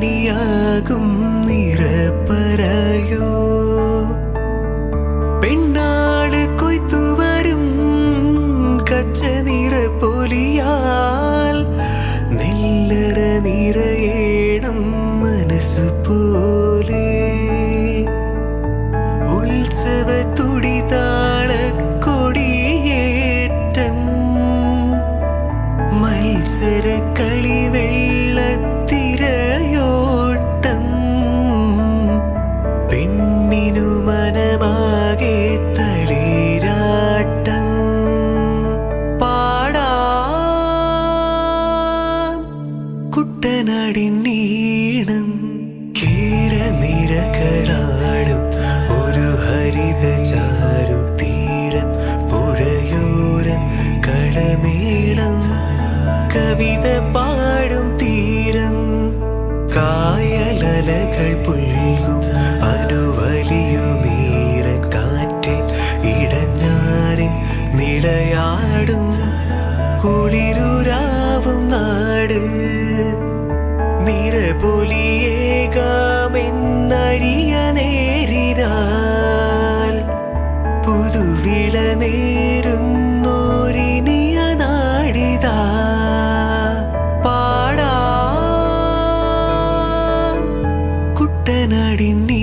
മണിയാകും നിറപ്പറയോ പെണ്ണാട് കൊയ്ത്തു വരും കച്ച നിറ പോലിയാൽ നെല്ലറ നിറയേണം മനസ്സു പോലെ ഉത്സവത്തു നടിനീണം കീരനിരകളാടും ഒരു ഹരിത ചാരു തീരം പുഴയോരം കളനീളം കവിത പാടും തീരം കായലലകൾ പുൽകും അനുവലിയുമീരൻ കാറ്റിൽ ഇടഞ്ഞാറിൻ നിളയാടും കുളിരുരാവും നാട് നിറപൊലിയേകാമെന്നറിയ നേരിനാൽ പുതുവിള നേരുന്നോരിനിയ നാടിത പാടാ കുട്ടനാടിനീ